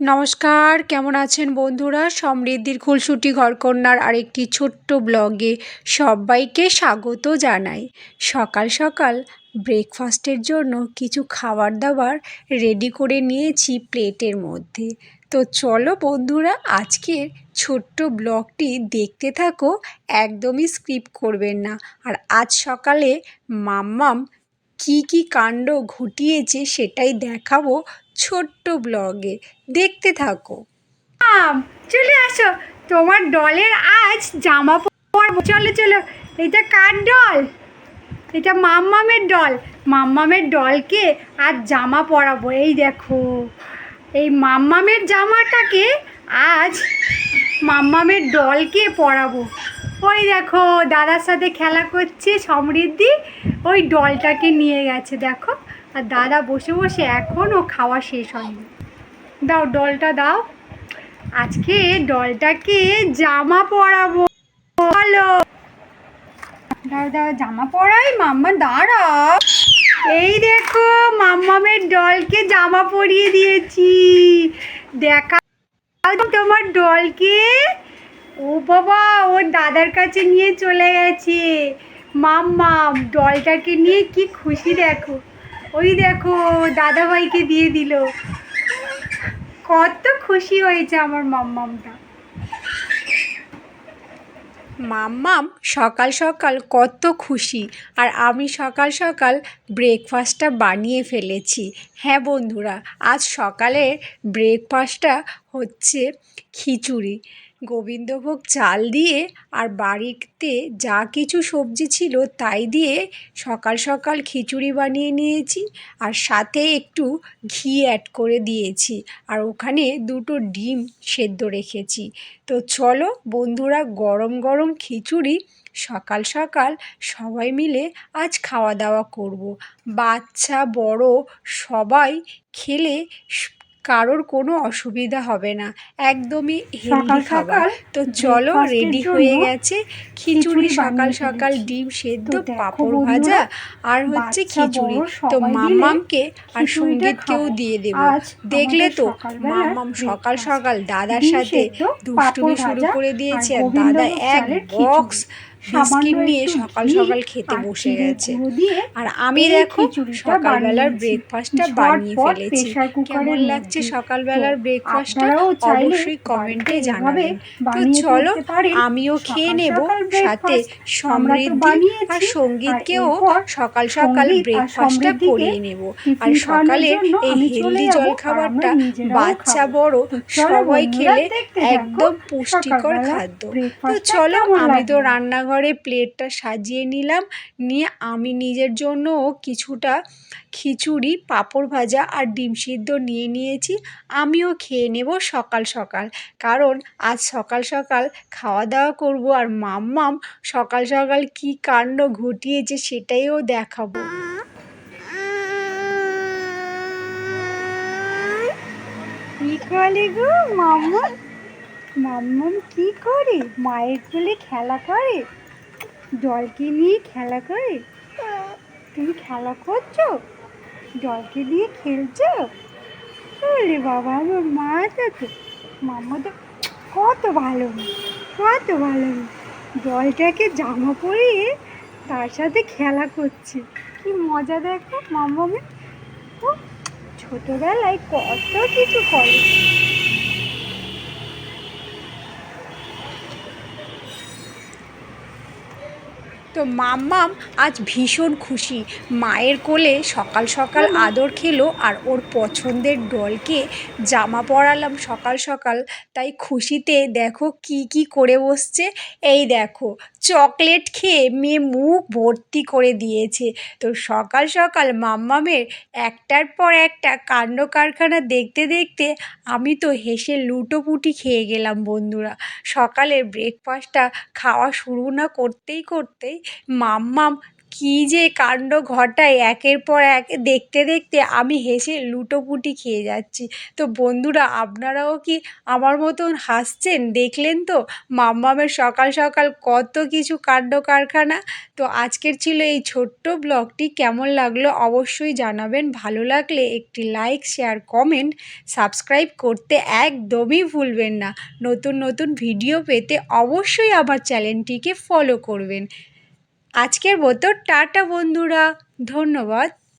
নমস্কার, কেমন আছেন বন্ধুরা? সমৃদ্ধির খুলসুটি ঘরকন্যার আরেকটি ছোট্ট ব্লগে সবাইকে স্বাগত জানাই। সকাল সকাল ব্রেকফাস্টের জন্য কিছু খাবার দাবার রেডি করে নিয়েছি প্লেটের মধ্যে। তো চলো বন্ধুরা, আজকের ছোট্ট ব্লগটি দেখতে থাকো, একদমই স্কিপ করবেন না। আর আজ সকালে মাম্মাম কি কি কাণ্ড ঘটিয়েছে সেটাই দেখাবো ছোট্ট ব্লগে। দেখতে থাকো। চলে আসো। তোমার ডলের আজ জামা পরবো। চলো চলো। এটা কার ডল? এটা মাম্মামের ডল। মাম্মামের ডলকে আজ জামা পরাবো। এই দেখো, এই মাম্মামের জামাটাকে আজ মাম্মামের ডলকে পরাবো। ওই দেখো, দাদার সাথে খেলা করছে সমৃদ্ধি। ওই ডলটাকে নিয়ে গেছে, দেখো। আর দাদা বসে বসে এখনও খাওয়া শেষ হয়নি। দাও, ডলটা দাও। আজকে ডলটাকে জামা পরাবো। বলো। দাও দাও, জামা পরাই, মাম্মা দাঁড়া এই দেখো, মাম্মামের ডলকে জামা পরিয়ে দিয়েছি। দেখা তোমার ডলকে। ও বাবা ওর দাদার কাছে নিয়ে চলে গেছে। মাম্মাম ডলটাকে নিয়ে কি খুশি দেখো। ওই দেখো, দাদাভাইকে দিয়ে দিল। কত খুশি হয়েছে আমার মাম্মামটা মাম্মাম সকাল সকাল কত খুশি। আর আমি সকাল সকাল ব্রেকফাস্টটা বানিয়ে ফেলেছি। হ্যাঁ বন্ধুরা, আজ সকালে ব্রেকফাস্টটা হচ্ছে খিচুড়ি। গোবিন্দভোগ চাল দিয়ে আর বাড়িতে যা কিছু সবজি ছিল তাই দিয়ে সকাল সকাল খিচুড়ি বানিয়ে নিয়েছি আর সাথে একটু ঘি অ্যাড করে দিয়েছি। আর ওখানে দুটো ডিম সেদ্ধ রেখেছি। তো চলো বন্ধুরা গরম গরম খিচুড়ি সকাল সকাল সবাই মিলে আজ খাওয়া দাওয়া করব। বাচ্চা, বড় সবাই খেলে কারোর কোনো অসুবিধা হবে না। একদমই হেলদি খাবার। তো চলো রেডি হয়ে গেছে। খিচুড়ি সকাল সকাল ডিম সেদ্ধ পাঁপড় ভাজা আর হচ্ছে খিচুড়ি। তো মামামকে আর সঙ্গীতকেও দিয়ে দেবো। দেখলে তো মামাম সকাল সকাল দাদার সাথে দুষ্টুমি শুরু করে দিয়েছে। আর দাদা এক বক্স। বিস্কিট নিয়ে সকাল সকাল খেতে বসে গেছে। আর আমি দেখো সকালবেলার ব্রেকফাস্টটা বানিয়ে ফেলেছি। কেমন লাগছে সকালবেলার ব্রেকফাস্টটা অবশ্যই কমেন্টে জানাবেন। তো চলো আমিও খেয়ে নেব সাথে সমৃদ্ধি আর সঙ্গীতকেও সকাল সকাল ব্রেকফাস্টটা করিয়ে নেব। আর খাওয়ানোর সকালে এই হেলদি জলখাবারটা বাচ্চা বড় সবাই খেলে একদম পুষ্টিকর খাদ্য। তো চলো আমি তো লাগল? রান্নাঘরে প্লেটটা সাজিয়ে নিলাম। নিয়ে আমি নিজের জন্যও কিছুটা খিচুড়ি, পাঁপড় ভাজা আর ডিম সিদ্ধ নিয়ে নিয়েছি। আমিও খেয়ে নেব সকাল সকাল। কারণ আজ সকাল সকাল খাওয়া দাওয়া করব আর মাম্মাম সকাল সকাল কি কাণ্ড ঘটিয়েছে সেটাইও দেখাবো। গো মাম্মা মাম্মাম কি করে? মায়ের কোলে খেলা করে? জলকে নিয়ে খেলা করে? তুমি খেলা করছ? জলকে নিয়ে খেলছো? ওরে বাবা, আমার মা তো মাম্মা তো কত ভালো কত ভালো। জলটাকে জামা পরিয়ে তার সাথে খেলা করছে। কি মজা দেখো মাম্মামে ছোটবেলায় কত কিছু করে। তো মাম্মাম আজ ভীষণ খুশি। মায়ের কোলে সকাল সকাল আদর খেলো আর ওর পছন্দের ডলকে জামা পরালাম সকাল সকাল। তাই খুশিতে দেখো কি কি করে বসছে। এই দেখো চকলেট খেয়ে মেয়ে মুখ ভর্তি করে দিয়েছে। তো সকাল সকাল মাম্মামের একটার পর একটা কাণ্ড কারখানা দেখতে দেখতে আমি তো হেসে লুটোপুটি খেয়ে গেলাম বন্ধুরা। সকালের ব্রেকফাস্টটা খাওয়া শুরু না করতেই করতেই মাম্মাম কী যে কাণ্ড ঘটায় একের পর এক। দেখতে দেখতে আমি হেসে লুটোপুটি খেয়ে যাচ্ছি। তো বন্ধুরা, আপনারাও কি আমার মতন হাসছেন? দেখলেন তো? মাম্মামের সকাল সকাল কত কিছু কাণ্ড কারখানা। তো আজকের ছিল এই ছোট্ট ব্লগটি। কেমন লাগল অবশ্যই জানাবেন। ভালো লাগলে একটি লাইক, শেয়ার, কমেন্ট, সাবস্ক্রাইব করতে একদমই ভুলবেন না। নতুন নতুন ভিডিও পেতে অবশ্যই আমার চ্যানেলটিকে ফলো করবেন। আজকের মতো টাটা বন্ধুরা ধন্যবাদ।